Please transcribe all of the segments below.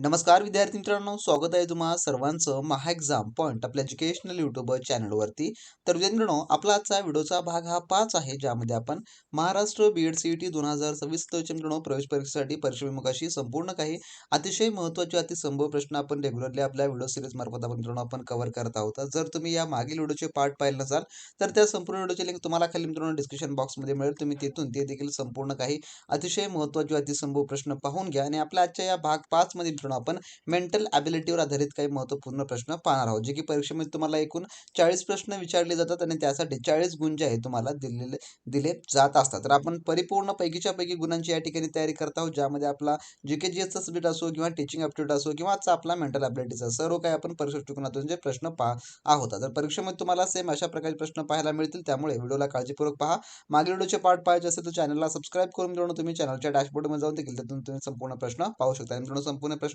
नमस्कार विद्यार्थी मित्रांनो. स्वागत आहे तुम्हा सर्वांचं महा एक्झाम पॉईंट आपल्या एज्युकेशनल यूट्यूब चॅनलवरती तर मित्रांनो आपला आजचा व्हिडिओचा भाग हा पाच आहे ज्यामध्ये आपण Maharashtra B Ed C E T दोन हजार सव्वीस मित्रांनो प्रवेश परीक्षेसाठी परीक्षेविमुखाशी संपूर्ण काही अतिशय महत्त्वाचे अतिसंभव प्रश्न आपण रेग्युलरली आपल्या व्हिडिओ सिरीज मार्फत आपण मित्रांनो आपण कव्हर करत आहोत. जर तुम्ही या मागील व्हिडिओचे पार्ट पाहिले नसाल तर त्या संपूर्ण व्हिडिओची लिंक तुम्हाला खाली मित्रांनो डिस्क्रिप्शन बॉक्समध्ये मिळेल. तुम्ही तिथून ते देखील संपूर्ण काही अतिशय महत्त्वाचे अतिसंभव प्रश्न पाहून घ्या. आणि आपल्या आजच्या या भाग पाचमध्ये मित्रांनो मित्रांनो आपण मेंटल ॲबिलिटीवर आधारित काही महत्त्वपूर्ण प्रश्न पाहणार आहोत. जे की परीक्षेमध्ये तुम्हाला एकूण चाळीस प्रश्न विचारले जातात आणि त्यासाठी चाळीस गुण जे आहे तुम्हाला दिलेले दिले जात असतात. तर आपण परिपूर्ण पैकीच्या पैकी गुणांची या ठिकाणी तयारी करत आहोत ज्यामध्ये आपला जी के जी एसचा सब्जेक्ट असो किंवा टीचिंग ॲप्टिट्यूड असो किंवा आजचा आपला मेंटल ॲबिलिटीचा सर्व काही आपण परीक्षा जे प्रश्न पहा आहोत. तर परीक्षेमध्ये तुम्हाला सेम अशा प्रकारचे प्रश्न पाहायला मिळतील. त्यामुळे व्हिडिओला काळजीपूर्वक पहा. मागील व्हिडिओचे पार्ट पाहायचे असेल तर चॅनलला सबस्क्राईब करून मित्रांनो तुम्ही चॅनलच्या डॅशबोर्डमध्ये जाऊन देखील त्यातून तुम्ही संपूर्ण प्रश्न पाहू शकता. मित्रांनो संपूर्ण प्रश्न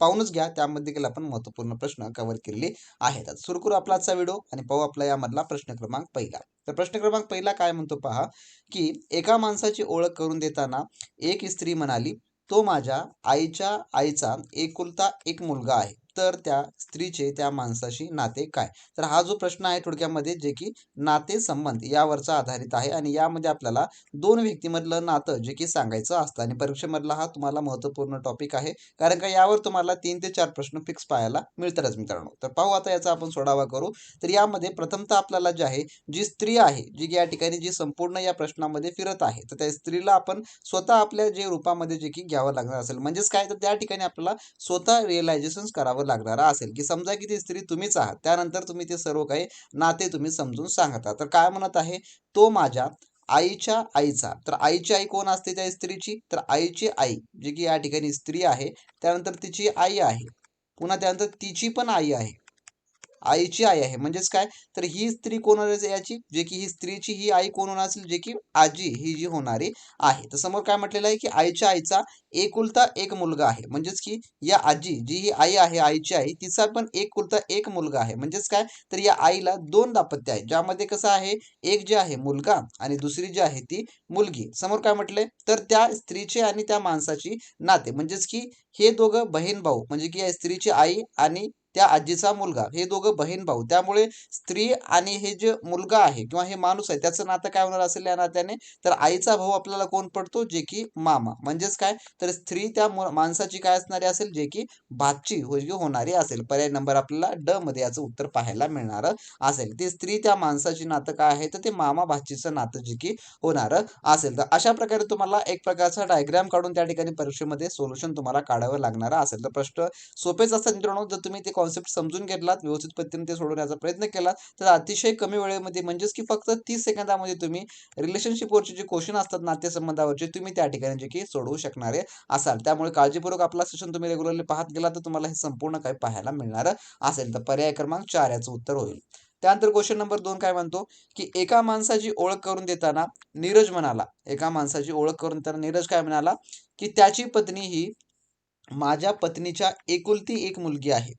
पाहूनच घ्या. त्यामध्ये देखील आपण महत्त्वपूर्ण प्रश्न कव्हर केलेले आहेत. आता सुरू करू आपला आजचा व्हिडिओ आणि पाहू आपला यामधला प्रश्न क्रमांक पहिला. तर प्रश्न क्रमांक पहिला काय म्हणतो पहा की एका माणसाची ओळख करून देताना एक स्त्री म्हणाली तो माझ्या आईच्या आईचा एकुलता एक मुलगा आहे. तर त्या स्त्रीचे त्या माणसाशी नाते काय? तर हा जो प्रश्न आहे थोडक्यामध्ये जे की नाते संबंध यावरचा आधारित आहे आणि यामध्ये आपल्याला दोन व्यक्तीमधलं नातं जे की सांगायचं असतं आणि परीक्षेमधला हा तुम्हाला महत्त्वपूर्ण टॉपिक आहे. कारण का यावर तुम्हाला तीन ते चार प्रश्न फिक्स पाहायला मिळतातच मित्रांनो. तर पाहू आता याचा आपण सोडावा करू. तर यामध्ये प्रथमतः आपल्याला जे आहे जी स्त्री आहे जी या ठिकाणी जी संपूर्ण या प्रश्नामध्ये फिरत आहे तर त्या स्त्रीला आपण स्वतः आपल्या जे रूपामध्ये जे की घ्यावं लागणार असेल. म्हणजेच काय? तर त्या ठिकाणी आपल्याला स्वतः रिअलायझेशन करावं लागणारा असेल की समजा की ती स्त्री तुम्हीच आहात त्यानंतर तुम्ही ते सर्व काही नाते तुम्ही समजून सांगता. तर काय म्हणत आहे? तो माझ्या आईच्या आईचा. तर आईची आई कोण असते त्या स्त्रीची? तर आईची आई जी की या ठिकाणी स्त्री आहे त्यानंतर तिची आई आहे. पुन्हा त्यानंतर तिची पण आई आहे. आईची आई आहे. म्हणजेच काय? तर ही स्त्री कोण होणार याची? जे की ही स्त्रीची ही आई कोण होणार असेल? जे की आजी ही जी होणारी आहे. तर समोर काय म्हटलेलं आहे की आईच्या आईचा एकुलता एक मुलगा आहे. म्हणजेच की या आजी जी ही आई आहे आईची आई तिचा पण एकुलता एक मुलगा आहे. म्हणजेच काय? तर या आईला दोन दाम्पत्य आहे ज्यामध्ये कसं आहे? एक जे आहे मुलगा आणि दुसरी जी आहे ती मुलगी. समोर काय म्हटलंय? तर त्या स्त्रीचे आणि त्या माणसाची नाते. म्हणजेच की हे दोघं बहीण भाऊ म्हणजे की या स्त्रीची आई आणि त्या आजीचा मुलगा. हे दोघं बहीण भाऊ. त्यामुळे स्त्री आणि हे जे मुलगा आहे किंवा हे माणूस आहे त्याचं नातं काय होणार असेल या नात्याने? तर आईचा भाऊ आपल्याला कोण पडतो? जे की मामा. म्हणजेच काय? तर स्त्री त्या माणसाची काय असणारी असेल? जे की भाची होणारी असेल. पर्याय नंबर आपल्याला ड मध्ये याचं उत्तर पाहायला मिळणार असेल. ती स्त्री त्या माणसाची नातं काय आहे? तर ते मामा भाचीचं नातं जे की होणार असेल. तर अशा प्रकारे तुम्हाला एक प्रकारचा डायग्राम काढून त्या ठिकाणी परीक्षेमध्ये सोल्युशन तुम्हाला काढावं लागणार असेल. तर प्रश्न सोपेच असतात मित्रांनो. जर तुम्ही ते कॉन्सेप्ट समजून घेतलात व्यवस्थित पद्धतीने ते सोडवण्याचा प्रयत्न केला तर अतिशय कमी वेळेमध्ये म्हणजेच की फक्त तीस सेकंदामध्ये तुम्ही रिलेशनशिपवरचे जे क्वेश्चन असतात नातेसंबंधावरचे तुम्ही त्या ठिकाणी जे की सोडवू शकणारे असाल. त्यामुळे काळजीपूर्वक आपला सेशन तुम्ही रेग्युलरली पाहत गेला तर तुम्हाला हे संपूर्ण काही पाहायला मिळणार असेल. तर पर्याय क्रमांक चार याचं उत्तर होईल. त्यानंतर क्वेश्चन नंबर दोन काय म्हणतो की एका माणसाची ओळख करून देताना नीरज म्हणाला. एका माणसाची ओळख करून देताना नीरज काय म्हणाला की त्याची पत्नी ही माझ्या पत्नीच्या एकुलती एक मुलगी आहे.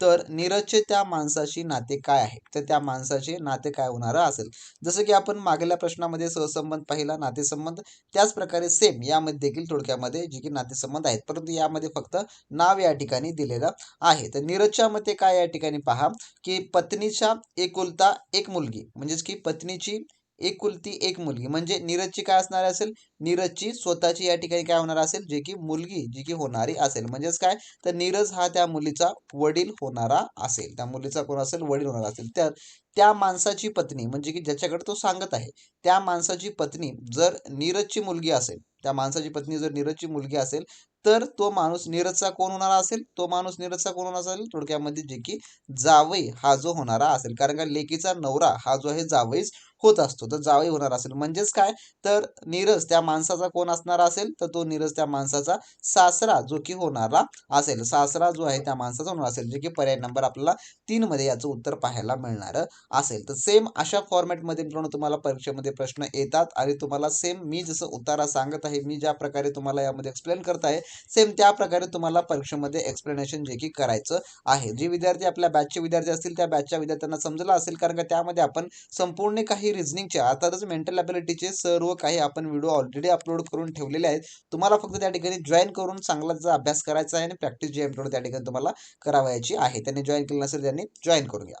तर नीरजचे त्या माणसाशी नाते काय आहे? तर त्या माणसाचे नाते काय होणारं असेल? जसं की आपण मागल्या प्रश्नामध्ये सहसंबंध पाहिला नातेसंबंध त्याच प्रकारे सेम यामध्ये देखील थोडक्यामध्ये जे की नातेसंबंध आहेत. परंतु यामध्ये फक्त नाव या ठिकाणी दिलेलं आहे. तर नीरजच्या मते काय या ठिकाणी पहा की पत्नीच्या एकुलता एक मुलगी म्हणजेच की पत्नीची एकुलती एक मुलगी. म्हणजे नीरजची काय असणार असेल? नीरजची स्वतःची या ठिकाणी काय होणार असेल? जे की मुलगी जी की होणारी असेल. म्हणजेच काय? तर नीरज हा त्या मुलीचा वडील होणारा असेल. त्या मुलीचा कोण असेल? वडील होणारा असेल. तर त्या माणसाची पत्नी म्हणजे की ज्याच्याकडे तो सांगत आहे त्या माणसाची पत्नी जर नीरजची मुलगी असेल त्या माणसाची पत्नी जर नीरजची मुलगी असेल तर तो माणूस नीरजचा कोण होणारा असेल? तो माणूस नीरजचा कोण होणार असेल? थोडक्यामध्ये जे की जावई हा जो होणारा असेल. कारण का लेकीचा नवरा हा जो आहे जावईच. होत असतो. तर जावई होणार असेल. म्हणजेच काय? तर नीरज त्या माणसाचा कोण असणार असेल? तर तो नीरज त्या माणसाचा सासरा जो की होणारा असेल. सासरा जो आहे त्या माणसाचा होणार असेल. जे की पर्याय नंबर आपल्याला तीनमध्ये याचं उत्तर पाहायला मिळणार असेल. तर सेम अशा फॉर्मॅटमध्ये मित्रांनो तुम्हाला परीक्षेमध्ये प्रश्न येतात आणि तुम्हाला सेम मी जसं उत्तरा सांगत आहे मी ज्या प्रकारे तुम्हाला यामध्ये एक्सप्लेन करत आहे सेम त्या प्रकारे तुम्हाला परीक्षेमध्ये एक्सप्लेनेशन जे की करायचं आहे. जे विद्यार्थी आपल्या बॅचचे विद्यार्थी असतील त्या बॅचच्या विद्यार्थ्यांना समजलं असेल. कारण का त्यामध्ये आपण संपूर्ण काही काही रिझनिंगचे अर्थातच मेंटल ॲबिलिटीचे सर्व काही आपण व्हिडिओ ऑलरेडी अपलोड करून ठेवलेले आहेत. तुम्हाला फक्त त्या ठिकाणी जॉईन करून चांगला अभ्यास करायचा आहे आणि प्रॅक्टिस जी एम त्या ठिकाणी तुम्हाला करावायची आहे. त्यांनी जॉईन केलं नसेल त्यांनी जॉईन करून घ्या.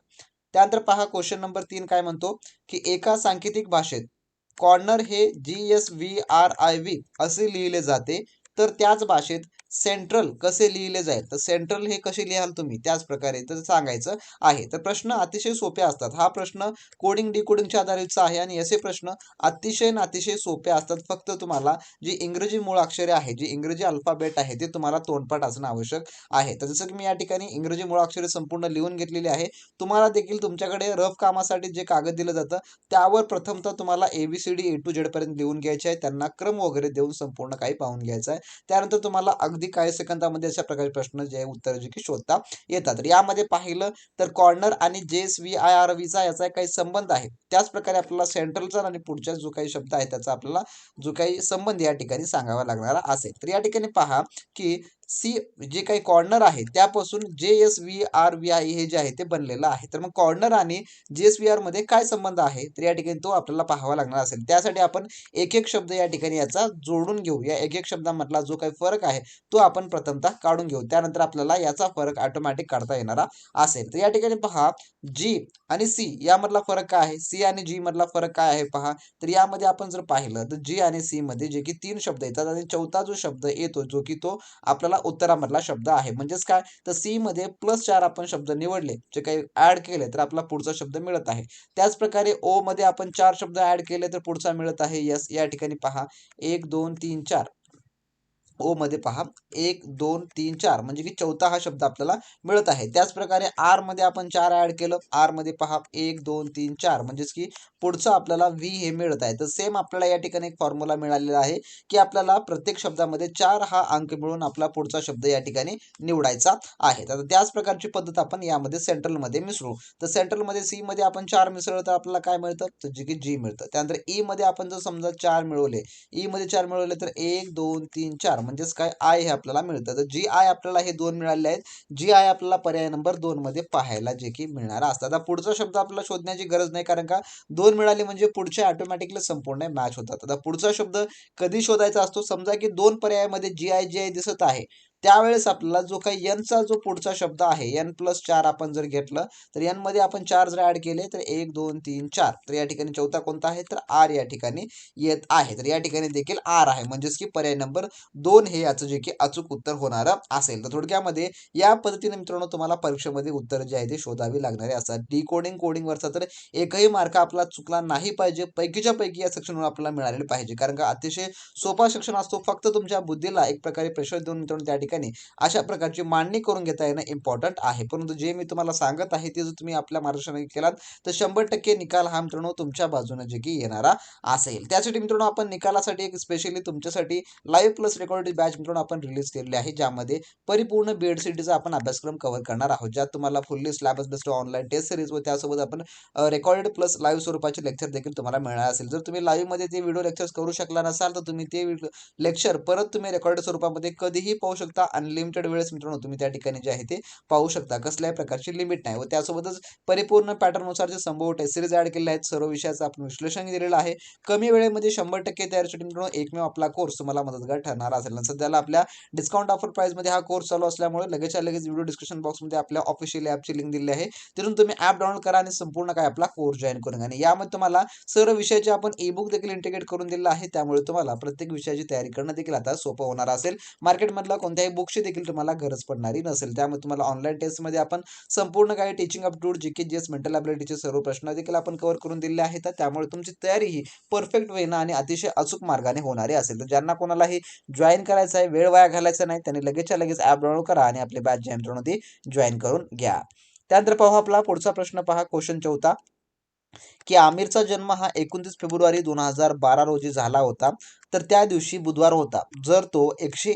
त्यानंतर पहा क्वेश्चन नंबर तीन काय म्हणतो की एका सांकेतिक भाषेत कॉर्नर हे G S V R I V असे लिहिले जाते. तर त्याच भाषेत सेंट्रल कसे लिहिले जाईल? तर सेंट्रल हे कसे लिहाल तुम्ही? त्याच प्रकारे तर सांगायचं आहे. तर प्रश्न अतिशय सोपे असतात. हा प्रश्न कोडिंग डिकोडिंगच्या आधारितचा आहे आणि असे प्रश्न अतिशय अतिशय सोपे असतात. फक्त तुम्हाला जी इंग्रजी मूळ अक्षरे आहे जी इंग्रजी अल्फाबेट आहे ते तुम्हाला तोंडपाठ असणं आवश्यक आहे. तर जसं की मी या ठिकाणी इंग्रजी मूळ अक्षरे संपूर्ण लिहून घेतलेली आहे तुम्हाला देखील तुमच्याकडे रफ कामासाठी जे कागद दिलं जातं त्यावर प्रथमतः तुम्हाला A B C D A to जेडपर्यंत लिहून घ्यायचे आहे. त्यांना क्रम वगैरे देऊन संपूर्ण काही पाहून घ्यायचं आहे. त्यानंतर तुम्हाला अगदी अगदी काही सेकंदामध्ये अशा प्रकारचे प्रश्न जे उत्तर जे की शोधता येतात. तर यामध्ये पाहिलं तर कॉर्नर आणि J S V I R व्हीचा याचा काही संबंध आहे. त्याच प्रकारे आपल्याला सेंट्रलचा आणि पुढच्या जो काही शब्द आहे त्याचा आपल्याला जो काही संबंध या ठिकाणी सांगावा लागणारा असेल. तर या ठिकाणी पहा की सी जे काही कॉर्नर आहे त्यापासून J S V R V I हे जे आहे ते बनलेलं आहे. तर मग कॉर्नर आणि जे एस व्ही आरमध्ये काय संबंध आहे? तर या ठिकाणी तो आपल्याला पाहावा लागणार असेल. त्यासाठी आपण एक एक शब्द या ठिकाणी याचा जोडून घेऊ. या एक एक शब्दामधला जो काही फरक आहे तो आपण प्रथमतः काढून घेऊ. त्यानंतर आपल्याला याचा फरक ऑटोमॅटिक काढता येणारा असेल. तर या ठिकाणी पहा जी आणि सी यामधला फरक काय आहे? सी आणि जी मधला फरक काय आहे पहा? तर यामध्ये आपण जर पाहिलं तर जी आणि सी मध्ये जे की तीन शब्द येतात आणि चौथा जो शब्द येतो जो की तो आपल्याला उत्तरामधला शब्द आहे. म्हणजेच काय? तर सी मध्ये प्लस चार आपण शब्द निवडले. जे काही ऍड केले तर आपला पुढचा शब्द मिळत आहे. त्याच प्रकारे ओ मध्ये आपण चार शब्द ऍड केले तर पुढचा मिळत आहे. यस या ठिकाणी पहा. एक दोन तीन चार. ओ मध्ये पहा एक दोन तीन चार म्हणजे की चौथा हा शब्द आपल्याला मिळत आहे. त्याचप्रकारे आरमध्ये आरमध्ये आपण चार ऍड केलं. आरमध्ये पहा एक दोन तीन चार म्हणजेच की पुढचं आपल्याला व्ही हे मिळत आहे. तर सेम आपल्याला या ठिकाणी एक फॉर्म्युला मिळालेला आहे की आपल्याला प्रत्येक शब्दामध्ये चार हा अंक मिळून आपला पुढचा शब्द या ठिकाणी निवडायचा आहे. तर त्याच प्रकारची पद्धत आपण यामध्ये सेंट्रलमध्ये मिसळू. तर सेंट्रलमध्ये सी मध्ये आपण चार मिसळलं तर आपल्याला काय मिळतं? तर जे की जी मिळतं. त्यानंतर ई मध्ये आपण जर समजा चार मिळवले ई मध्ये चार मिळवले तर एक दोन तीन चार म्हणजेच काय आय हे आपल्याला मिळतं. तर जी आय आपल्याला हे दोन मिळाले आहेत जी आय आपल्याला पर्याय नंबर दोनमध्ये पाहायला जे की मिळणार असतात आता पुढचा शब्द आपल्याला शोधण्याची गरज नाही कारण का दोन मिळाले म्हणजे पुढचे ऑटोमॅटिकली संपूर्ण मॅच होतात. आता पुढचा शब्द कधी शोधायचा असतो? समजा की दोन पर्यायामध्ये जी आय जी आय दिसत आहे. त्यावेळेस आपल्याला जो काही यनचा जो पुढचा शब्द आहे एन प्लस चार आपण जर घेतलं तर यनमध्ये आपण चार जर ॲड केले तर एक दोन तीन चार. तर या ठिकाणी चौथा कोणता आहे? तर आर या ठिकाणी येत आहे. तर या ठिकाणी देखील आर आहे. म्हणजेच की पर्याय नंबर दोन हे याचं जे की अचूक उत्तर होणारं असेल. तर थोडक्यामध्ये या पद्धतीने मित्रांनो तुम्हाला परीक्षेमध्ये उत्तर जे आहे ते शोधावी लागणारे असतात डिकोडिंग कोडिंगवरचा तर एकही मार्क आपला चुकला नाही पाहिजे. पैकीच्या पैकी या सेक्शनवर आपल्याला मिळालेले पाहिजे. कारण का अतिशय सोपा सेक्शन असतो. फक्त तुमच्या बुद्धीला एक प्रकारे प्रेशर देऊन मित्रांनो त्या ठिकाणी अशा प्रकारची मांडणी करून घेता येणं इम्पॉर्टंट आहे. परंतु जे मी तुम्हाला सांगत आहे ते जर तुम्ही आपल्या मार्गदर्शनाने केलात तर शंभर टक्के निकाल हा मित्रांनो तुमच्या बाजूने जे की येणारा असेल. त्यासाठी मित्रांनो आपण निकालासाठी एक स्पेशली तुमच्यासाठी लाईव्ह प्लस रेकॉर्डेड बॅच मित्रांनो आपण रिलीज केलेली आहे ज्यामध्ये परिपूर्ण बीएड सिटीचा आपण अभ्यासक्रम कव्हर करणार आहोत. ज्यात तुम्हाला fully syllabus based online test series व त्यासोबत आपण रेकॉर्डेड प्लस लाईव्ह स्वरूपाचे लेक्चर देखील तुम्हाला मिळणार असेल. जर तुम्ही लाईव्हमध्ये ते व्हिडिओ लेक्चर्स करू शकला नसाल तर तुम्ही ते लेक्चर परत तुम्ही रेकॉर्डेड स्वरूपामध्ये कधीही पाहू शकता. अनलिमिटेड वेळेस मित्रांनो तुम्ही त्या ठिकाणी जे आहे ते पाहू शकता. कसल्याही प्रकारची लिमिट नाही. व त्यासोबतच परिपूर्ण पॅटर्ननुसार जे संभव टेस्ट सिरीज ॲड केले आहेत. सर्व विषयाचं आपण विश्लेषण दिलेलं आहे. कमी वेळेमध्ये शंभर टक्के तयारीसाठी मित्रांनो. एकमेव आपला कोर्स तुम्हाला मदतगार ठरणार असेल. सध्याला आपल्या डिस्काउंट ऑफर प्राईजमध्ये हा कोर्स चालू असल्यामुळे लगेचच्या लगेच व्हिडिओ डिस्क्रिप्शन बॉक्समध्ये आपल्या ऑफिशियल ॲपची लिंक दिली आहे. तिथून तुम्ही ॲप डाउनलोड करा आणि संपूर्ण काय आपला कोर्स जॉईन करून आणि यामध्ये तुम्हाला सर्व विषयाचे आपण ई बुक देखील इंटिग्रेट करून दिलेलं आहे. त्यामुळे तुम्हाला प्रत्येक विषयाची तयारी करणं देखील आता सोपं होणार असेल. मार्केटमधला कोणत्याही बुकची देखील तुम्हाला गरज पडणारी नसेल. त्यामुळे तुम्हाला ऑनलाईन टेस्टमध्ये आपण संपूर्ण काही teaching up to G K G S mental ॲबिलिटीचे सर्व प्रश्न देखील आपण कव्हर करून दिले आहेत. त्यामुळे तुमची तयारी ही परफेक्ट वेनं आणि अतिशय अचूक मार्गाने होणारी असेल. तर ज्यांना कोणालाही जॉईन करायचं आहे वेळ वाया घालायचा नाही त्यांनी लगेचच्या लगेच ॲप डाउनलोड करा आणि आपले बॅच जॅमची जॉईन करून घ्या. त्यानंतर पाहू आपला पुढचा प्रश्न पहा क्वेश्चन चौथा. की आमिरचा जन्म हा एकोणतीस फेब्रुवारी दोन हजार बारा रोजी झाला होता. तर त्या दिवशी बुधवार होता. जर तो एकशे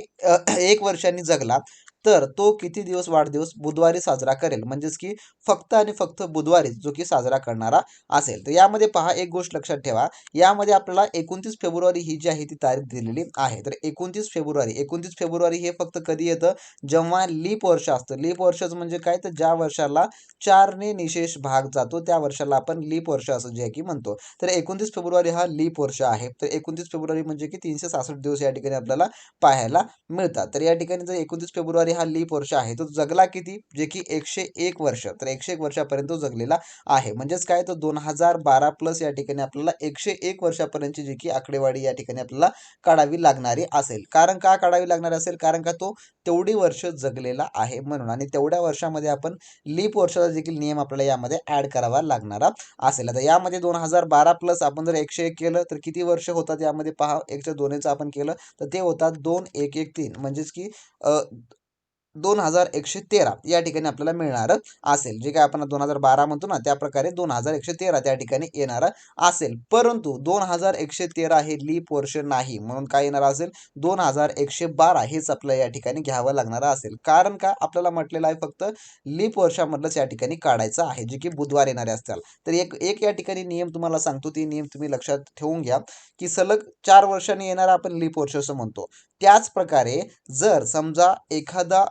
एक वर्षांनी जगला तर तो किती दिवस वाढदिवस बुधवारी साजरा करेल? म्हणजेच की फक्त आणि फक्त बुधवारी जो की साजरा करणारा असेल. तर यामध्ये पहा एक गोष्ट लक्षात ठेवा. यामध्ये आपल्याला एकोणतीस फेब्रुवारी ही जी आहे ती तारीख दिलेली आहे. तर एकोणतीस फेब्रुवारी एकोणतीस फेब्रुवारी हे फक्त कधी येतं? जेव्हा लीप वर्ष असतं. लीप वर्षच म्हणजे काय? तर ज्या वर्षाला चारने निशेष भाग जातो त्या वर्षाला आपण लीप वर्ष असं जे आहे की म्हणतो. तर एकोणतीस फेब्रुवारी हा लीप वर्ष आहे. तर एकोणतीस फेब्रुवारी म्हणजे की तीनशे सासष्ट दिवस या ठिकाणी आपल्याला पाहायला मिळतात. तर या ठिकाणी जर एकोणतीस फेब्रुवारी हा लीप वर्ष आहे तो जगला किती? जे की एकशे एक वर्ष. तर एकशे एक वर्षापर्यंत तो जगलेला आहे. म्हणजेच काय? तर दोन हजार बारा प्लस या ठिकाणी आपल्याला एकशे एक वर्षापर्यंतची जी की आकडेवारी या ठिकाणी आपल्याला काढावी लागणारी असेल. कारण का काढावी लागणारी असेल? कारण का तो तेवढी वर्ष जगलेला आहे म्हणून. आणि तेवढ्या वर्षामध्ये आपण लीप वर्षाचा देखील नियम आपल्याला यामध्ये ॲड करावा लागणारा. असेल. आता यामध्ये दोन हजार बारा प्लस आपण जर एकशे एक केलं तर किती वर्ष होतात यामध्ये? पहा एकशे दोनचं आपण केलं तर ते होतात दोन एक एक तीन. म्हणजेच की दोन हजार एकशे तेरा या ठिकाणी आपल्याला मिळणार असेल. जे काय आपण दोन हजार बारा म्हणतो ना त्याप्रकारे दोन हजार एकशे तेरा त्या ठिकाणी येणार असेल. परंतु दोन हजार एकशे तेरा हे लीप वर्ष नाही म्हणून काय येणार असेल? दोन हजार एकशे बारा हेच आपल्याला या ठिकाणी घ्यावं लागणार असेल. कारण का? आपल्याला म्हटलेलं आहे फक्त लीप वर्षामधलंच या ठिकाणी काढायचं आहे जे की बुधवार येणारे असतील. तर एक एक या ठिकाणी नियम तुम्हाला सांगतो ते नियम तुम्ही लक्षात ठेवून घ्या की सलग चार वर्षांनी येणारा आपण लीप वर्ष असं म्हणतो. त्याच प्रकारे जर समजा एखादा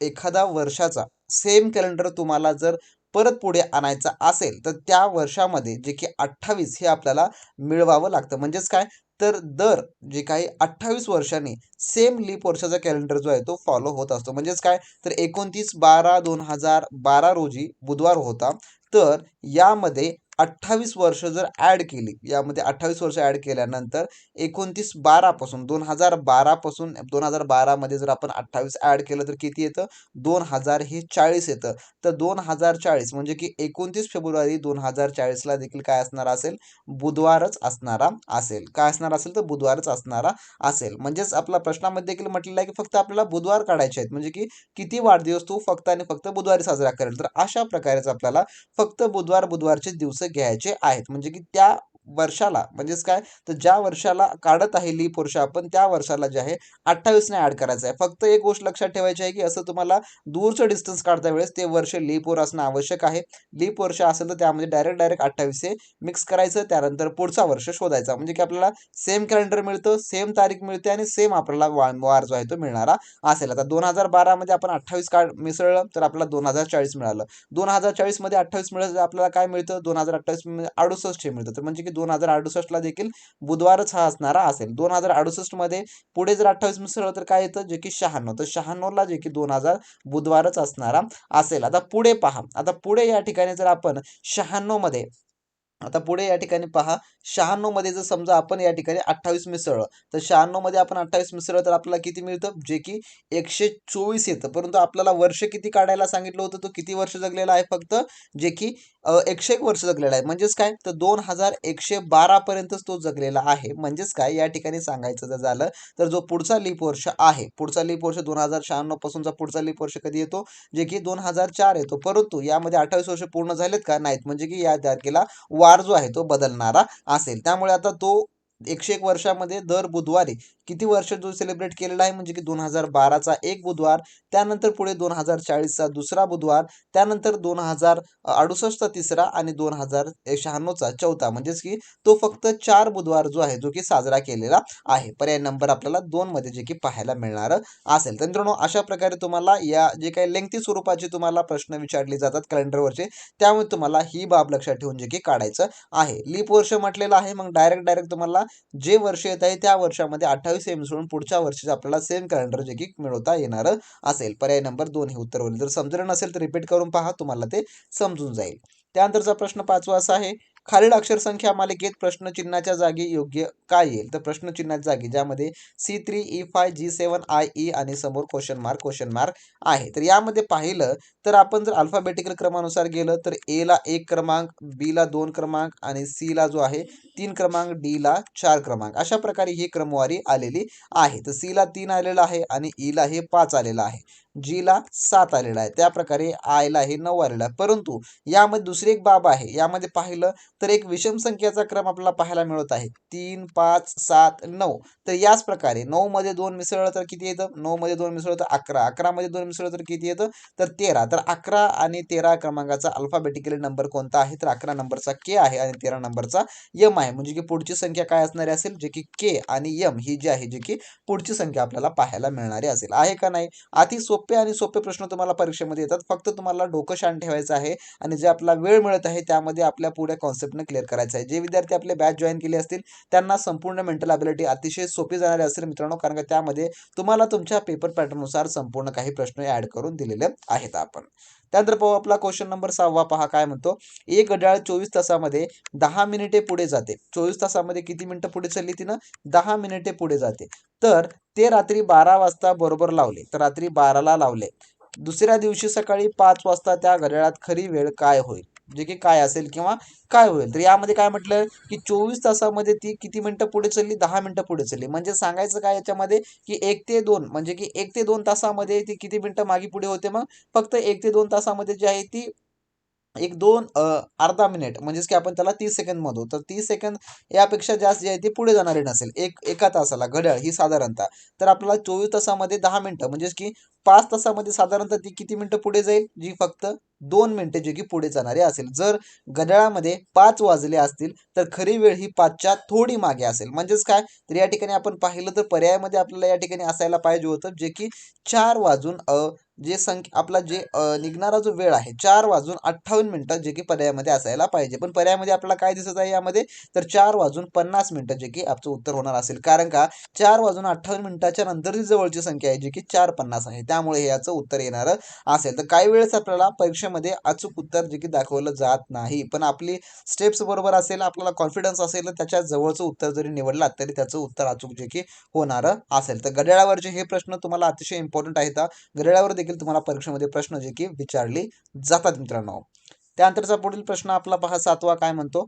एखादा वर्षाचा सेम कॅलेंडर तुम्हाला जर परत पुढे आणायचा असेल तर त्या वर्षामध्ये जे की अठ्ठावीस हे आपल्याला मिळवावं लागतं. म्हणजेच काय? तर दर जे काही अठ्ठावीस वर्षांनी सेम लीप वर्षाचा कॅलेंडर जो आहे तो फॉलो होत असतो. म्हणजेच काय? तर एकोणतीस बारा दोन हजार बारा रोजी बुधवार होता. तर यामध्ये अठ्ठावीस वर्ष जर ॲड केली यामध्ये अठ्ठावीस वर्ष ॲड केल्यानंतर एकोणतीस बारापासून दोन हजार बारापासून दोन हजार बारामध्ये जर आपण अठ्ठावीस ॲड केलं तर किती येतं? दोन हजार हे चाळीस येतं. तर दोन हजार चाळीस म्हणजे की एकोणतीस फेब्रुवारी दोन हजार चाळीसला देखील काय असणार असेल? बुधवारच असणारा असेल. काय असणार असेल तर बुधवारच असणारा असेल. म्हणजेच आपला प्रश्नामध्ये देखील म्हटलेलं आहे की फक्त आपल्याला बुधवार काढायचे आहेत. म्हणजे की किती वाढदिवस तू फक्त आणि फक्त बुधवारी साजरा करेल. तर अशा प्रकारेच आपल्याला फक्त बुधवार बुधवारचे दिवस घ्यायचे आहेत. म्हणजे की त्या वर्षाला. म्हणजेच काय? तर ज्या वर्षाला काढत आहे लीप वर्ष आपण त्या वर्षाला जे आहे अठ्ठावीसने ॲड करायचं आहे. फक्त एक गोष्ट लक्षात ठेवायची आहे की असं तुम्हाला दूरचं डिस्टन्स काढता वेळेस ते वर्ष लीप वर असणं आवश्यक आहे. लीप वर्ष असेल तर त्यामध्ये डायरेक्ट डायरेक्ट अठ्ठावीस हे मिक्स करायचं त्यानंतर पुढचा वर्ष शोधायचा. म्हणजे की आपल्याला सेम कॅलेंडर मिळतं सेम तारीख मिळते आणि सेम आपल्याला वार जो आहे तो मिळणारा असेल. आता दोन हजार बारामध्ये आपण अठ्ठावीस काढ मिसळलं तर आपल्याला दोन हजार चाळीस मिळालं. दोन हजार चाळीसमध्ये अठ्ठावीस मिळालं तर आपल्याला काय मिळतं? दोन हजार अठ्ठावीसमध्ये अडुसष्ट हे मिळतं. तर म्हणजे की दोन हजार अडुसष्टला देखील बुधवारच हा असणारा असेल. दोन हजार अडुसष्टमध्ये पुढे जर अठ्ठावीस मिसळलं तर काय येतं? जे की शहाण्णव. तर शहाण्णवला जे की दोन हजार बुधवारच असणारा असेल. आता पुढे पहा. आता पुढे या ठिकाणी जर आपण शहाण्णवमध्ये आता पुढे या ठिकाणी पहा शहाण्णवमध्ये जर समजा आपण या ठिकाणी अठ्ठावीस मिसळलं तर शहाण्णवमध्ये आपण अठ्ठावीस मिसळलं तर आपल्याला किती मिळतं? जे की एकशे चोवीस येतं. परंतु आपल्याला वर्ष किती काढायला सांगितलं होतं? तो किती वर्ष जगलेला आहे फक्त? जे की एकशे एक वर्ष जगलेला आहे. म्हणजेच काय? तर दोन हजार एकशे बारापर्यंतच तो जगलेला आहे. म्हणजेच काय? या ठिकाणी सांगायचं जर झालं तर जो पुढचा लीप वर्ष आहे पुढचा लीप वर्ष दोन हजार शहाण्णव पासूनचा पुढचा लीप वर्ष कधी येतो? जे की दोन हजार चार येतो. परंतु यामध्ये अठ्ठावीस वर्ष पूर्ण झालेत का? नाहीत. म्हणजे की या तारखेला वार जो आहे तो बदलणारा असेल. त्यामुळे आता तो एकशे एक वर्षामध्ये दर बुधवारी किती वर्ष जो सेलिब्रेट केलेला आहे? म्हणजे की दोन हजार बाराचा एक बुधवार त्यानंतर पुढे दोन हजार चाळीसचा दुसरा बुधवार त्यानंतर दोन हजार अडुसष्टचा तिसरा आणि दोन हजार शहाण्णवचा चौथा. म्हणजेच की तो फक्त चार बुधवार जो आहे जो की साजरा केलेला आहे. पर्याय नंबर आपल्याला दोन मध्ये जे की पाहायला मिळणार असेल. तर मित्रांनो अशा प्रकारे तुम्हाला या जे काही लेंगती स्वरूपाचे तुम्हाला प्रश्न विचारले जातात कॅलेंडरवरचे त्यामुळे तुम्हाला ही बाब लक्षात ठेवून जे की काढायचं आहे. लीप वर्ष म्हटलेलं आहे मग डायरेक्ट डायरेक्ट तुम्हाला जे वर्ष येत आहे त्या वर्षामध्ये अठ्ठावीस सेम सोडून पुढच्या वर्षीच आपल्याला सेम कॅलेंडर जे की मिळवता येणार असेल. पर्याय नंबर दोन हे उत्तर होईल. जर समजलं नसेल तर रिपीट करून पहा तुम्हाला ते समजून जाईल. त्यानंतरचा प्रश्न पाचवा असा आहे खालील अक्षरसंख्या मालिकेत प्रश्नचिन्हाच्या जागी योग्य काय येईल? तर प्रश्नचिन्हाच्या जागी ज्यामध्ये C three E five G seven I E आणि समोर क्वेश्चन मार्क क्वेश्चन मार्क आहे. तर यामध्ये पाहिलं तर आपण जर अल्फाबेटिकल क्रमानुसार गेलं तर एला एक क्रमांक बीला दोन क्रमांक आणि सी ला जो आहे तीन क्रमांक डी ला चार क्रमांक. अशा प्रकारे ही क्रमवारी आलेली आहे. तर सी ला तीन आलेला आहे आणि e ईला हे पाच आलेलं आहे. जीला सात आलेला आहे. त्या प्रकारे आयला हे नऊ आलेला आहे. परंतु यामध्ये दुसरी एक बाब आहे. यामध्ये पाहिलं तर एक विषम संख्येचा क्रम आपल्याला पाहायला मिळत आहे. तीन पाच सात नऊ. तर याच प्रकारे नऊमध्ये दोन मिसळलं तर किती येतं? नऊमध्ये दोन मिसळलं तर अकरा. अकरामध्ये दोन मिसळलं तर किती येतं? तर तेरा. तर अकरा आणि तेरा क्रमांकाचा अल्फाबेटिकली नंबर कोणता आहे? तर अकरा नंबरचा के आहे आणि तेरा नंबरचा यम आहे. म्हणजे की पुढची संख्या काय असणारी असेल? जे की के आणि यम ही जी आहे जी की पुढची संख्या आपल्याला पाहायला मिळणारी असेल. आहे का नाही? अति सोपं सोपे आणि सोपे प्रश्न तुम्हाला परीक्षेमध्ये येतात. फक्त तुम्हाला डोकं शांत ठेवायचं आहे आणि जे आपला वेळ मिळत आहे त्यामध्ये आपल्या पुढे कॉन्सेप्टने क्लिअर करायचं आहे. जे विद्यार्थी आपले बॅच जॉईन केले असतील त्यांना संपूर्ण मेंटल अबिलिटी अतिशय सोपी जाणारी असेल मित्रांनो कारण का त्यामध्ये तुम्हाला तुमच्या पेपर पॅटर्ननुसार संपूर्ण काही प्रश्न ऍड करून दिलेले आहेत आपण. त्यानंतर पाहू आपला क्वेश्चन नंबर सहावा पहा काय म्हणतो? एक घड्याळ चोवीस तासामध्ये दहा मिनिटे पुढे जाते. चोवीस तासामध्ये किती मिनिटं पुढे चालली तिनं? दहा मिनिटे पुढे जाते. तर ते रात्री बारा वाजता बरोबर लावले. तर रात्री बाराला लावले. दुसऱ्या दिवशी सकाळी पाच वाजता त्या घड्याळात खरी वेळ काय होईल? जे की काय असेल किंवा काय होईल? तर यामध्ये काय म्हटलं की चोवीस तासामध्ये ती किती मिनटं पुढे चालली? दहा मिनटं पुढे चालली. म्हणजे सांगायचं काय याच्यामध्ये की एक ते दोन म्हणजे की एक ते दोन तासामध्ये ती किती मिनटं मागे पुढे होते मग? फक्त एक ते दोन तासामध्ये जी आहे ती एक दोन अर्धा मिनिट. म्हणजेच की आपण त्याला तीस सेकंद म्हणतो. तर तीस सेकंद यापेक्षा जास्त जे आहे ते पुढे जाणारे नसेल. एक एका तासाला घड्याळ ही साधारणतः. तर आपल्याला चोवीस तासामध्ये दहा मिनटं. म्हणजेच की पाच तासामध्ये साधारणतः ती किती मिनटं पुढे जाईल? जी फक्त दोन मिनटं जे की पुढे जाणारी असेल. जर घड्याळामध्ये पाच वाजले असतील तर खरी वेळ ही पाचच्या थोडी मागे असेल. म्हणजेच काय? तर या ठिकाणी आपण पाहिलं तर पर्यायामध्ये आपल्याला या ठिकाणी असायला पाहिजे होतं जे की चार वाजून जे संख्या आपला जे निघणारा जो वेळ आहे चार वाजून अठ्ठावन्न मिनटं जे की पर्यायामध्ये असायला पाहिजे. पण पर्यायामध्ये आपल्याला काय दिसत आहे यामध्ये? तर चार वाजून पन्नास मिनटं जे की आपचं उत्तर होणार असेल. कारण का? चार वाजून अठ्ठावन्न मिनिटाच्या नंतरची जवळची संख्या आहे जी की चार पन्नास आहे. त्यामुळे याचं उत्तर येणारं असेल. तर काही वेळेस आपल्याला परीक्षेमध्ये अचूक उत्तर जे की दाखवलं जात नाही. पण आपली स्टेप्स बरोबर असेल आपल्याला कॉन्फिडन्स असेल तर त्याच्या जवळचं उत्तर जरी निवडलात तरी त्याचं उत्तर अचूक जे की होणारं असेल. तर घड्याळावरचे हे प्रश्न तुम्हाला अतिशय इम्पॉर्टंट आहेत. घड्याळावर देखील तुम्हाला परीक्षेमध्ये प्रश्न जे की विचारले जातात मित्रांनो. त्यानंतरचा पुढील प्रश्न आपला पहा सातवा काय म्हणतो?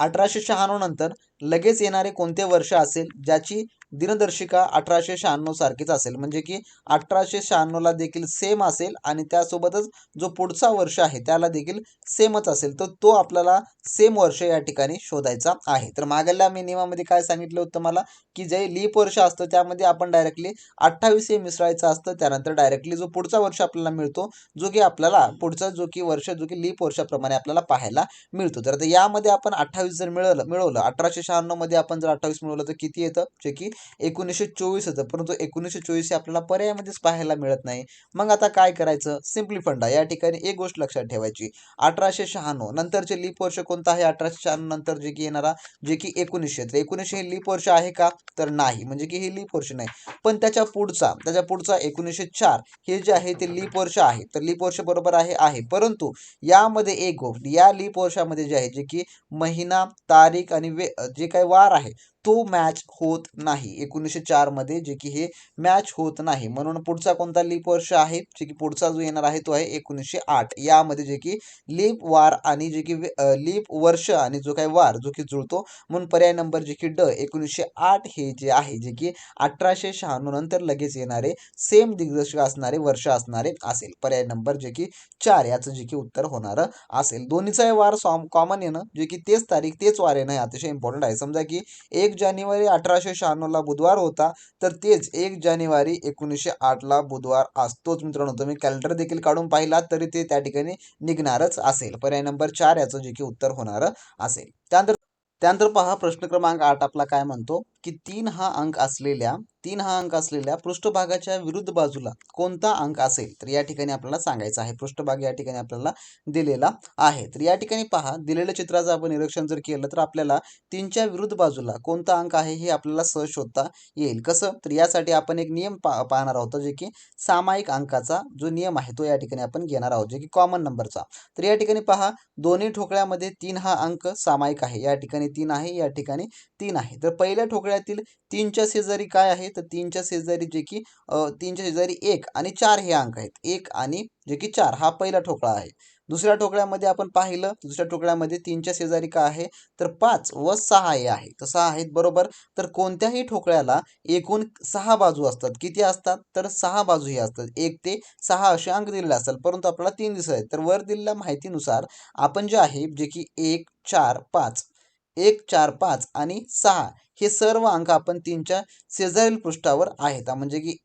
अठराशे शहाण्णव नंतर लगेच येणारे कोणते वर्ष असेल ज्याची दिनदर्शिका अठराशे शहाण्णव सारखीच असेल. म्हणजे की अठराशे शहाण्णवला देखील सेम असेल आणि त्यासोबतच जो पुढचा वर्ष आहे त्याला देखील सेमच असेल. तर तो आपल्याला सेम वर्ष या ठिकाणी शोधायचा आहे. तर मागल्या मी नियमामध्ये काय सांगितलं होतं मला? की जे लीप वर्ष असतं त्यामध्ये आपण डायरेक्टली अठ्ठावीस हे मिसळायचं असतं. त्यानंतर डायरेक्टली जो पुढचा वर्ष आपल्याला मिळतो जो की आपल्याला पुढचा जो की वर्ष जो की लीप वर्षाप्रमाणे आपल्याला पाहायला मिळतो. तर यामध्ये आपण अठ्ठावीस जर मिळवलं मिळवलं अठराशे शहाण्णवमध्ये आपण जर अठ्ठावीस मिळवलं तर किती येतं? जे की एकोणीसशे चोवीस होतं. परंतु एकोणीसशे चोवीस हे आपल्याला पर्यायामध्येच पाहायला मिळत नाही. मग आता काय करायचं? सिम्पली फंडा या ठिकाणी एक गोष्ट लक्षात ठेवायची. अठराशे शहाण्णव नंतरचे लीप वर्ष कोणतं आहे? अठराशे शहाण्णव नंतर जे की येणारा जे की एकोणीसशे. तर एकोणीसशे हे लीप वर्ष आहे का? तर नाही. म्हणजे की हे लीप वर्ष नाही. पण त्याच्या पुढचा त्याच्या पुढचा एकोणीसशे चार हे जे आहे ते लीप वर्ष आहे. तर लीप वर्ष बरोबर आहे आहे. परंतु यामध्ये एक गोष्ट या लीप वर्षामध्ये जे आहे जे की महिना तारीख आणि वे जे काही वार आहे तो मॅच होत नाही. एकोणीसशे चारमध्ये जे की हे मॅच होत नाही. म्हणून पुढचा कोणता लीप वर्ष आहे? जे की पुढचा जो येणार आहे तो आहे एकोणीसशे आठ यामध्ये जे की लीप वार आणि जे की लीप वर्ष आणि जो काही वार जो की जुळतो. म्हणून पर्याय नंबर जे की ड एकोणीसशे आठ हे जे आहे जे की अठराशे शहाण्णव नंतर लगेच येणारे सेम दिग्दर्शक असणारे वर्ष असणारे असेल. पर्याय नंबर जे की चार याचं जे की उत्तर होणार असेल. दोन्हीचा वार सॉम कॉमन येणं जे की तेच तारीख तेच वार येणं हे अतिशय इम्पॉर्टंट आहे. समजा की एक जानेवारी अठराशे शहाण्णवला बुधवार होता. तर तेच एक जानेवारी एकोणीसशे आठला बुधवार असतोच मित्रांनो. तुम्ही कॅलेंडर देखील काढून पाहिलात तरी ते त्या ठिकाणी निघणारच असेल. पर्याय नंबर चार याचं जे की उत्तर होणार असेल. त्यानंतर त्यानंतर पहा प्रश्न क्रमांक आठ आपला काय म्हणतो? की तीन हा अंक असलेल्या तीन हा अंक असलेल्या पृष्ठभागाच्या विरुद्ध बाजूला कोणता अंक असेल? तर या ठिकाणी आपल्याला सांगायचं आहे. पृष्ठभाग या ठिकाणी आपल्याला दिलेला आहे. तर या ठिकाणी पहा दिलेल्या चित्राचं आपण निरीक्षण जर केलं तर आपल्याला तीनच्या विरुद्ध बाजूला कोणता अंक आहे हे आपल्याला सहज शोधता येईल. कसं? तर यासाठी आपण एक नियम पा पाहणार आहोत जे की सामायिक अंकाचा जो नियम आहे तो या ठिकाणी आपण घेणार आहोत जे की कॉमन नंबरचा तर या ठिकाणी पहा दोन्ही ठोकळ्यामध्ये तीन हा अंक सामायिक आहे. या ठिकाणी तीन आहे या ठिकाणी तीन आहे. तर पहिल्या ठोकळ्यातील तीनच्या शेजारी काय आहे तर तीनच्या शेजारी जे की तीनच्या शेजारी एक आणि चार हे अंक आहेत. एक आणि जे की चार हा पहिला ठोकळा आहे. दुसऱ्या ठोकळ्यामध्ये आपण पाहिलं दुसऱ्या ठोकळ्यामध्ये तीनच्या शेजारी काय आहे? तर पाच व सहा हे आहे. तर सहा आहेत बरोबर? तर कोणत्याही ठोकळ्याला एकूण सहा बाजू असतात. किती असतात? तर सहा बाजू हे असतात. एक ते सहा असे अंक दिलेले असतात. परंतु आपल्याला तीन दिसत आहेत. तर वर दिलेल्या माहितीनुसार आपण जे आहे जे की एक चार पाच एक चार पाच आणि सहा हे सर्व अंक आपण तीनच्या शेजारील पृष्ठावर आहेत. म्हणजे की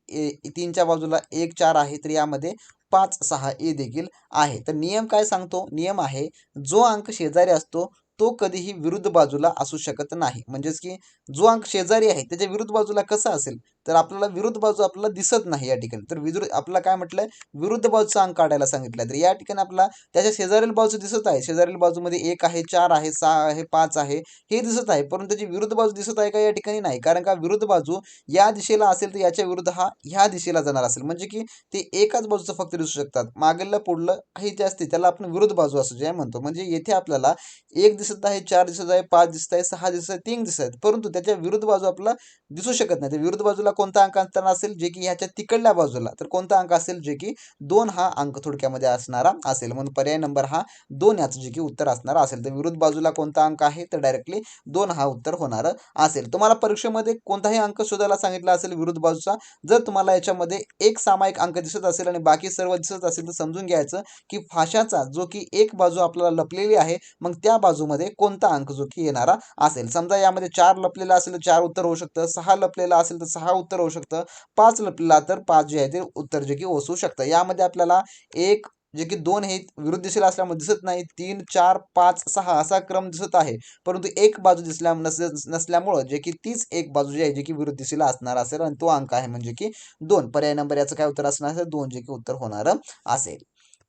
तीनच्या बाजूला एक चार आहे तर यामध्ये पाच सहा ए देखील आहे. तर नियम काय सांगतो? नियम आहे जो अंक शेजारी असतो तो कधीही विरुद्ध बाजूला असू शकत नाही. म्हणजेच की जो अंक शेजारी आहे त्याच्या विरुद्ध बाजूला कसा असेल तर आपल्याला विरुद्ध बाजू आपल्याला दिसत नाही या ठिकाणी. तर विरुद्ध आपल्याला काय म्हटलंय? विरुद्ध बाजूचा अंक काढायला सांगितलं तर या ठिकाणी आपला त्याच्या शेजारील बाजू दिसत आहे. शेजारील बाजूमध्ये एक आहे चार आहे सहा आहे पाच आहे हे दिसत आहे. परंतु त्याची विरुद्ध बाजू दिसत आहे का या ठिकाणी नाही. कारण का विरुद्ध बाजू या दिशेला असेल तर याच्या विरुद्ध हा ह्या दिशेला जाणार असेल. म्हणजे की ते एकाच बाजूचं फक्त दिसू शकतात. मागेलं पुढलं हे जे असते त्याला आपण विरुद्ध बाजू असं जे म्हणतो. म्हणजे येथे आपल्याला एक दिसत आहे चार दिसत आहे पाच दिसत आहे सहा दिसत आहे तीन दिसत आहेत. परंतु त्याच्या विरुद्ध बाजू आपल्याला दिसू शकत नाही. तर विरुद्ध बाजूला कोणता अंक असताना असेल? जे की ह्याच्या तिकडल्या बाजूला. तर कोणता अंक असेल? जे की दोन हा अंक थोडक्यामध्ये असणारा असेल. म्हणून पर्याय नंबर हा दोन याचं जे की उत्तर असणारा असेल. तर विरुद्ध बाजूला कोणता अंक आहे? तर डायरेक्टली दोन हा उत्तर होणारं असेल. तुम्हाला परीक्षेमध्ये कोणताही अंक शोधायला सांगितला असेल विरुद्ध बाजूचा जर तुम्हाला याच्यामध्ये एक सामायिक अंक दिसत असेल आणि बाकी सर्व दिसत असेल तर समजून घ्यायचं की फाशाचा जो की एक बाजू आपल्याला लपलेली आहे मग त्या बाजूमध्ये कोणता अंक जो की येणारा असेल? समजा यामध्ये चार लपलेला असेल तर चार उत्तर होऊ शकतं. सहा लपलेला असेल तर सहा उत्तर होऊ शकतं. पाच लपलेला तर पाच जे आहे ते उत्तर जे की ओसू शकतं. यामध्ये आपल्याला एक जे की दोन हे विरुद्ध दिशेला असल्यामुळे दिसत नाही. तीन चार पाच सहा असा क्रम दिसत आहे. परंतु एक बाजू दिसल्या नसल्यामुळं जे की तीच एक बाजू जी आहे जे की विरुद्ध दिशेला असणार असेल. आणि तो अंक आहे म्हणजे की दोन. पर्याय नंबर याचं काय उत्तर असणार असेल? दोन जे की उत्तर होणार असेल.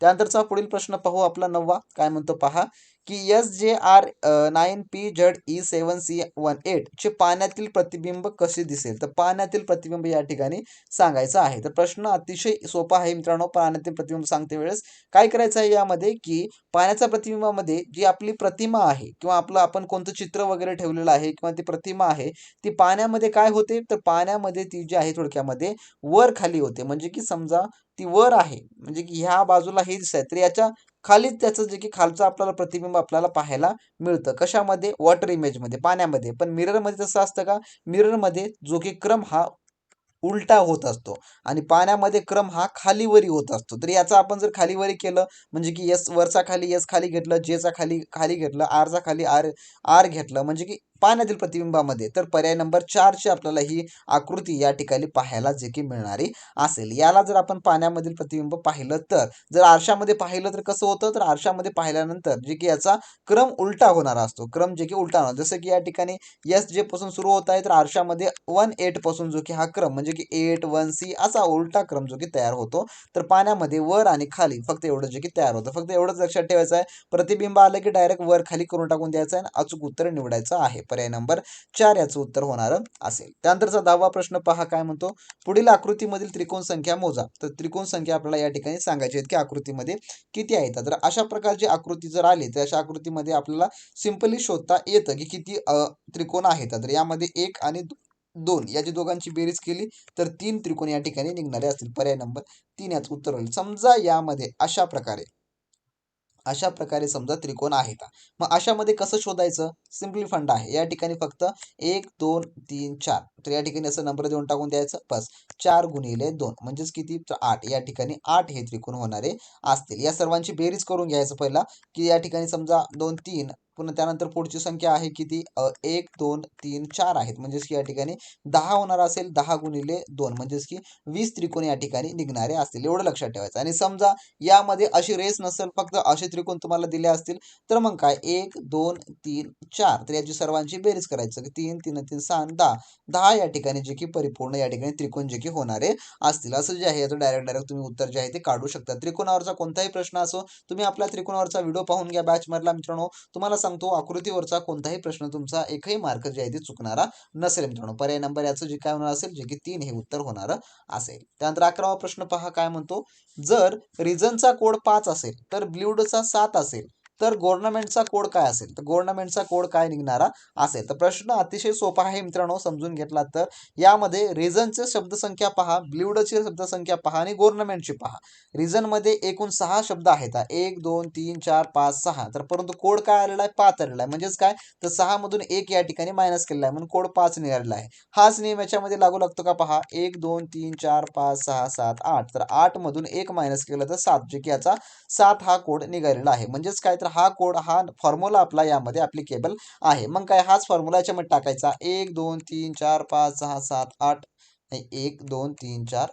त्यानंतरचा पुढील प्रश्न पाहू आपला नववा. काय म्हणतो? पहा. की S J R nine P Z E seven C one eight चे पाण्यातील प्रतिबिंब कसे दिसेल? तर पाण्यातील प्रतिबिंब या ठिकाणी सांगायचं आहे. तर प्रश्न अतिशय सोपा आहे मित्रांनो पाण्यातील प्रतिबिंब सांगते वेळेस. काय करायचं आहे यामध्ये की पाण्याच्या प्रतिबिंबामध्ये जी आपली प्रतिमा आहे किंवा आपलं आपण कोणतं चित्र वगैरे ठेवलेलं आहे किंवा ती प्रतिमा आहे ती पाण्यामध्ये काय होते? तर पाण्यामध्ये ती जी आहे थोडक्यामध्ये वर खाली होते. म्हणजे की समजा ती वर आहे. म्हणजे की ह्या बाजूला हे दिसत तर याच्या खालीच त्याचं जे की खालचं आपल्याला प्रतिबिंब आपल्याला पाहायला मिळतं. कशामध्ये? वॉटर इमेजमध्ये पाण्यामध्ये. पण मिररमध्ये तसं असतं का? मिररमध्ये जो की क्रम हा उलटा होत असतो आणि पाण्यामध्ये क्रम हा खालीवरी होत असतो. तर याचा आपण जर खालीवरी केलं म्हणजे की यस वरचा खाली यस खाली घेतलं जेचा खाली खाली घेतलं आरचा खाली आर आर घेतलं म्हणजे की पाण्यातील प्रतिबिंबामध्ये. तर पर्याय नंबर चारची आपल्याला ही आकृती या ठिकाणी पाहायला जे की मिळणारी असेल. याला जर आपण पाण्यामधील प्रतिबिंब पाहिलं तर जर आरशामध्ये पाहिलं तर कसं होतं? तर आरशामध्ये पाहिल्यानंतर जे की याचा क्रम उलटा होणारा असतो. क्रम जे की उलटा होणार. जसं की या ठिकाणी यस जे पासून सुरू होत आहे तर आरशामध्ये वन एटपासून जो की हा क्रम म्हणजे की एट वन सी असा उलटा क्रम जो की तयार होतो. तर पाण्यामध्ये वर आणि खाली फक्त एवढं जे की तयार होतं. फक्त एवढंच लक्षात ठेवायचं आहे. प्रतिबिंब आलं की डायरेक्ट वर खाली करून टाकून द्यायचं आहे आणि अचूक उत्तर निवडायचं आहे. पर्याय नंबर चार याचं उत्तर होणार असेल. त्यानंतरचा दहावा प्रश्न पहा काय म्हणतो? पुढील आकृतीमधील त्रिकोण संख्या मोजा. तर त्रिकोण संख्या आपल्याला या ठिकाणी सांगायची आहेत की आकृतीमध्ये किती आहेत. तर अशा प्रकारची आकृती जर आली तर अशा आकृतीमध्ये आपल्याला सिम्पली शोधता येतं की किती त्रिकोण आहेत. तर यामध्ये एक आणि दोन याची दोघांची बेरीज केली तर तीन त्रिकोण या ठिकाणी निघणारे असतील. पर्याय नंबर तीन याचं उत्तर होईल. समजा यामध्ये अशा प्रकारे अशा प्रकारे समजा त्रिकोण आहेत. मग अशामध्ये कसं शोधायचं? सिम्पली फंड आहे. या ठिकाणी फक्त एक दोन तीन चार. तर या ठिकाणी असं नंबर देऊन टाकून द्यायचं. बस. चार गुणिले दोन. म्हणजेच किती? आठ. या ठिकाणी आठ हे त्रिकोण होणारे असतील. या सर्वांची बेरीज करून घ्यायचं पहिला. की या ठिकाणी समजा दोन तीन पुन्हा त्यानंतर पुढची संख्या आहे किती? एक दोन तीन चार आहेत. म्हणजेच की या ठिकाणी दहा होणार असेल दहा गुणिले दोन. म्हणजेच की वीस त्रिकोण या ठिकाणी निघणारे असतील. एवढं लक्षात ठेवायचं. आणि समजा यामध्ये अशी रेस नसेल फक्त असे त्रिकोण तुम्हाला दिले असतील तर मग काय? एक दोन तीन चार. तर याची सर्वांची बेरीज करायचं की तीन तीन तीन सहा दहा. दहा या ठिकाणी जे की परिपूर्ण या ठिकाणी त्रिकोण जे की होणारे असतील. असं जे आहे याचं डायरेक्ट डायरेक्ट तुम्ही उत्तर जे आहे ते काढू शकता. त्रिकोणावरचा कोणताही प्रश्न असो तुम्ही आपल्या त्रिकोणावरचा व्हिडिओ पाहून घ्या बॅच मधला मित्रांनो. तुम्हाला सांगतो आकृतीवरचा कोणताही प्रश्न तुमचा एकही मार्क जे आहे ते चुकणारा नसेल मित्रांनो. पर्याय नंबर याचं जे काय होणार असेल जे की तीन हे उत्तर होणार असेल. त्यानंतर अकरावा प्रश्न पहा काय म्हणतो? जर रिझनचा कोड पाच असेल तर ब्ल्यूडचा सात असेल तर गव्हर्नमेंटचा कोड काय असेल? तर गव्हर्नमेंटचा कोड काय निघणारा असेल? तर प्रश्न अतिशय सोपा आहे मित्रांनो समजून घेतला तर. यामध्ये रिझनचे शब्दसंख्या पहा ब्ल्यूडची शब्दसंख्या पहा आणि गव्हर्नमेंटची पहा. रिझनमध्ये एकूण सहा शब्द आहेत. एक दोन तीन चार पाच सहा. तर परंतु कोड काय आलेला आहे? पाच आलेला आहे. म्हणजेच काय? तर सहामधून एक या ठिकाणी मायनस केलेला आहे. म्हणून कोड पाच निघालेला आहे. हाच नियम याच्यामध्ये लागू लागतो का पहा? एक दोन तीन चार पाच सहा सात आठ. तर आठमधून एक मायनस केलं तर सात. जे की याचा सात हा कोड निघालेला आहे. म्हणजेच काय? तर हा कोड हा फॉर्म्युला आपला यामध्ये ॲप्लिकेबल आहे. मग काय हाच फॉर्म्युला याच्यामध्ये टाकायचा. एक दोन तीन चार पाच सहा सात आठ. नाही एक दोन तीन चार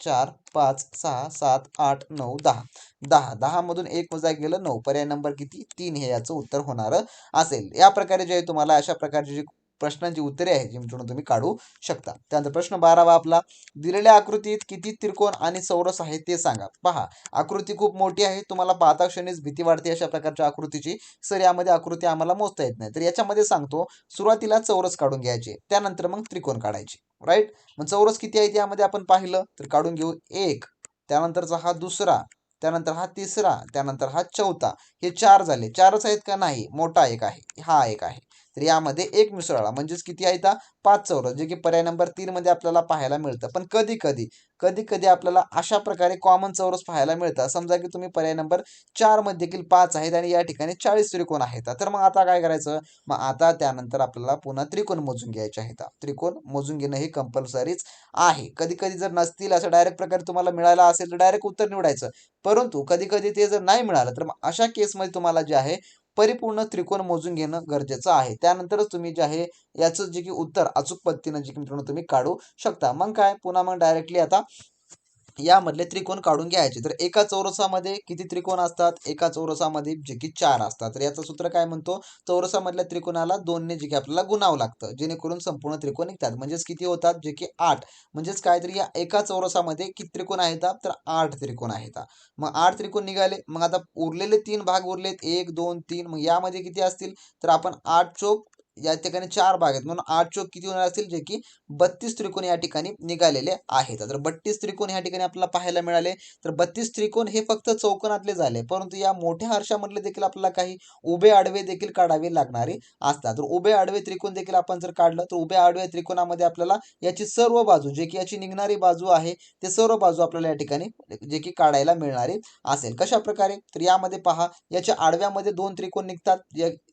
चार पाच सहा सात आठ नऊ दहा. दहा. दहामधून एक वजा गेलं नऊ. पर्याय नंबर किती? तीन हे याचं उत्तर होणारं असेल. या प्रकारे जे तुम्हाला अशा प्रकारचे जे प्रश्नांची उत्तरे आहेत जी मित्रांनो तुम्ही काढू शकता. त्यानंतर प्रश्न बारावा आपला दिलेल्या आकृतीत किती त्रिकोण आणि चौरस आहे ते सांगा. पहा आकृती खूप मोठी आहे तुम्हाला पाहता क्षणीच भीती वाढते अशा प्रकारच्या आकृतीची. सर यामध्ये आकृती आम्हाला मोजता येत नाही. तर याच्यामध्ये सांगतो सुरुवातीला चौरस काढून घ्यायचे त्यानंतर मग त्रिकोण काढायचे. राईट मग चौरस किती आहे त्यामध्ये आपण पाहिलं तर काढून घेऊ. एक त्यानंतरचा हा दुसरा त्यानंतर हा तिसरा त्यानंतर हा चौथा. हे चार झाले. चारच आहेत का? नाही. मोठा एक आहे. हा एक आहे. तर यामध्ये एक मिसळाला म्हणजेच किती आहेत पाच चौरस जे की पर्याय नंबर तीनमध्ये आपल्याला पाहायला मिळतं. पण कधी कधी कधी कधी आपल्याला अशा प्रकारे कॉमन चौरस पाहायला मिळतं. समजा की तुम्ही पर्याय नंबर चारमध्ये देखील पाच आहेत आणि या ठिकाणी चाळीस त्रिकोण आहेत. तर मग आता काय करायचं? मग आता त्यानंतर आपल्याला पुन्हा त्रिकोण मोजून घ्यायचे आहेत. त्रिकोण मोजून घेणं हे कंपल्सरीच आहे. कधी कधी जर नसतील असं डायरेक्ट प्रकारे तुम्हाला मिळाला असेल तर डायरेक्ट उत्तर निवडायचं. परंतु कधी कधी ते जर नाही मिळालं तर मग अशा केसमध्ये तुम्हाला जे आहे परिपूर्ण त्रिकोण मोजून घेणं गरजेचं आहे. त्यानंतरच तुम्ही जे आहे याचं जे की उत्तर अचूक पद्धतीनं जे की मित्रांनो तुम्ही काढू शकता. मग काय? पुन्हा मग डायरेक्टली आता यामधले त्रिकोण काढून घ्यायचे. तर एका चौरसामध्ये किती त्रिकोण असतात? एका चौरसामध्ये जे की चार असतात. तर याचं सूत्र काय म्हणतो? चौरसामधल्या त्रिकोणाला दोनने जे की आपल्याला गुणावं लागतं. जेणेकरून संपूर्ण त्रिकोण निघतात. म्हणजेच किती होतात? जे की आठ. म्हणजेच काय? तरी या एका चौरसामध्ये किती त्रिकोण आहेत? तर आठ त्रिकोण आहेत. मग आठ त्रिकोण निघाले. मग आता उरलेले तीन भाग उरलेत. एक दोन तीन. मग यामध्ये किती असतील? तर आपण आठ चोप या ठिकाणी चार भाग आहेत. म्हणून आठ चोक किती होणार असतील? जे की बत्तीस त्रिकोण या ठिकाणी निघालेले आहेत. तर बत्तीस त्रिकोण या ठिकाणी आपल्याला पाहायला मिळाले. तर बत्तीस त्रिकोण हे फक्त चौकोनातले झाले. परंतु या मोठ्या हर्षामधले देखील आपल्याला काही उभे आडवे देखील काढावे लागणारे असतात. तर उभे आडवे त्रिकोण देखील आपण जर काढलं तर उभ्या आडव्या त्रिकोणामध्ये आपल्याला याची सर्व बाजू जे की याची निघणारी बाजू आहे ते सर्व बाजू आपल्याला या ठिकाणी जे की काढायला मिळणारे असेल. कशा प्रकारे तर यामध्ये पहा याच्या आडव्यामध्ये दोन त्रिकोण निघतात.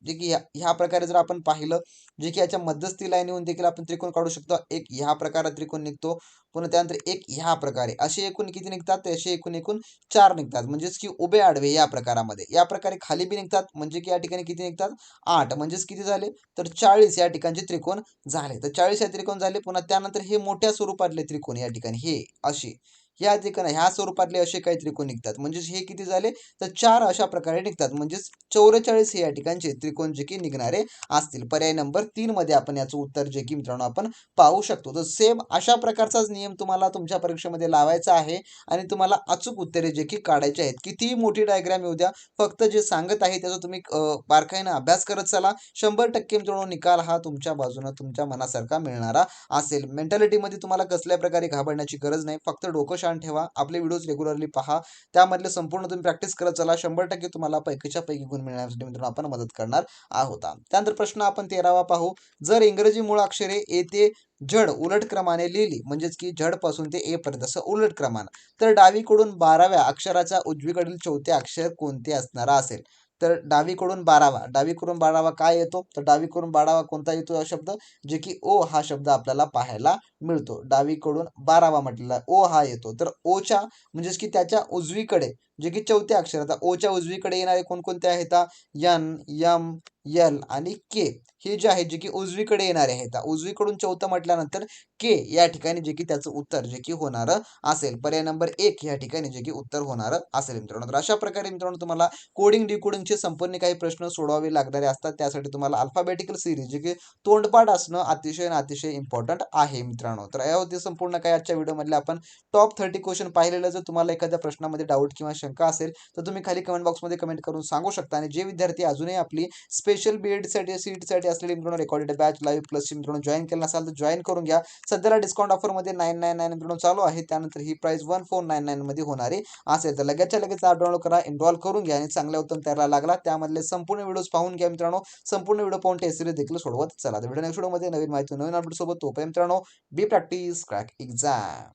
जे की ह्या प्रकारे जर आपण पाहिलं जे की याच्या मध्यस्थी लाईन येऊन देखील आपण त्रिकोण काढू शकतो. एक ह्या प्रकारे त्रिकोण निघतो पुन्हा त्यानंतर एक ह्या प्रकारे. असे एकूण किती निघतात? असे एकूण एकूण चार निघतात. म्हणजेच की उभे आडवे या प्रकारामध्ये. या प्रकारे खाली बी निघतात म्हणजे की या ठिकाणी किती निघतात? आठ. म्हणजेच किती झाले? तर चाळीस या ठिकाणचे त्रिकोण झाले. तर चाळीस या त्रिकोण झाले पुन्हा त्यानंतर हे मोठ्या स्वरूपातले त्रिकोण या ठिकाणी. हे असे. या ठिकाणी ह्या स्वरूपातले असे काही त्रिकोण निघतात. म्हणजेच हे किती झाले? तर चार अशा प्रकारे निघतात. म्हणजेच चौवेचाळीस हे या ठिकाणचे त्रिकोण जे की निघणारे असतील. पर्याय नंबर तीनमध्ये आपण याचं उत्तर जे की मित्रांनो आपण पाहू शकतो. तर सेम अशा प्रकारचाच नियम तुम्हाला तुमच्या परीक्षेमध्ये लावायचा आहे आणि तुम्हाला अचूक उत्तरे जे की काढायचे आहेत. कितीही मोठी डायग्राम येऊ द्या फक्त जे सांगत आहे त्याचा तुम्ही बारकाईनं अभ्यास करत चला. शंभर टक्के मित्रांनो निकाल हा तुमच्या बाजूनं तुमच्या मनासारखा मिळणारा असेल. मेंटॅलिटीमध्ये तुम्हाला कसल्या प्रकारे घाबरण्याची गरज नाही. फक्त डोकं शांत ठेवा. आपले व्हिडिओज रेग्युलरली पहा. त्यामधले संपूर्ण तुम्ही प्रॅक्टिस करत चला. शंभर टक्के तुम्हाला पैकीच्या पैकी गुण मिळण्यासाठी मित्रांनो आपण मदत करणार आहोत. त्यानंतर प्रश्न आपण तेरावा पाहू. जर इंग्रजी मूळ अक्षरे येते जड उलट क्रमाने लिहिली म्हणजेच की जडपासून ते ए पर्यंत असं उलट क्रमानं तर डावीकडून बाराव्या अक्षराचा उजवीकडील चौथे अक्षर कोणते असणारा असेल? तर डावीकडून बारावा. डावीकडून बारावा काय येतो? तर डावीकडून बारावा कोणता येतो हा शब्द? जे की ओ हा शब्द आपल्याला पाहायला मिळतो. डावीकडून बारावा म्हटलेला ओ हा येतो. तर ओच्या म्हणजेच की त्याच्या उजवीकडे जे की चौथ्या अक्षर आता ओच्या उजवीकडे येणारे कोणकोणते आहेत यन यम यल आणि के. हे जे आहे जे की उजवीकडे येणारे आहेत उजवीकडून चौथं म्हटल्यानंतर के या ठिकाणी जे की त्याचं उत्तर जे की होणार असेल. पर्याय नंबर एक या ठिकाणी जे की उत्तर होणार असेल मित्रांनो. तर अशा प्रकारे मित्रांनो तुम्हाला कोडिंग डिकोडिंगचे संपूर्ण काही प्रश्न सोडवावे लागणारे असतात. त्यासाठी तुम्हाला अल्फाबेटिकल सिरीज जे की तोंडपाठ असणं अतिशय अतिशय इम्पॉर्टंट आहे मित्रांनो. तर या होती संपूर्ण काही आजच्या व्हिडिओमधले आपण टॉप थर्टी क्वेश्चन पाहिलेलं जर तुम्हाला एखाद्या प्रश्नामध्ये डाऊट किंवा शंका असेल तर तुम्ही खाली कमेंट बॉक्समध्ये कमेंट करून सांगू शकता. आणि जे विद्यार्थी अजूनही आपली स्पेशल बी एडसाठी सी साठी असलेली मित्रांनो रेकॉर्डेड बॅच लाईव्ह प्लस मित्रांनो जॉईन केलं नसाल तर जॉईन करून घ्या. सध्याला डिस्काउंट ऑफरमध्ये नाईन नाईन नाईन मित्रांनो चालू आहे. त्यानंतर ही प्राईस वन फोर नाईन नाईनमध्ये होणारी असेल. तर लगेचच्या लगेच ॲप डाउनलोड करा इनरॉल करून घ्या आणि चांगल्या उत्तम त्याला लागला. त्यामधले संपूर्ण व्हिडिओज पाहून घ्या मित्रांनो. संपूर्ण व्हिडिओ पाहून टेस्ट सिरीज देखील सोडवत चला. तर व्हिडिओ नेक्स्ट व्हिडिओमध्ये नवीन माहिती नवीन अपडेट सोबत तोपर्यंत मित्रांनो बी प्रॅक्टिस क्रॅक एक्झाम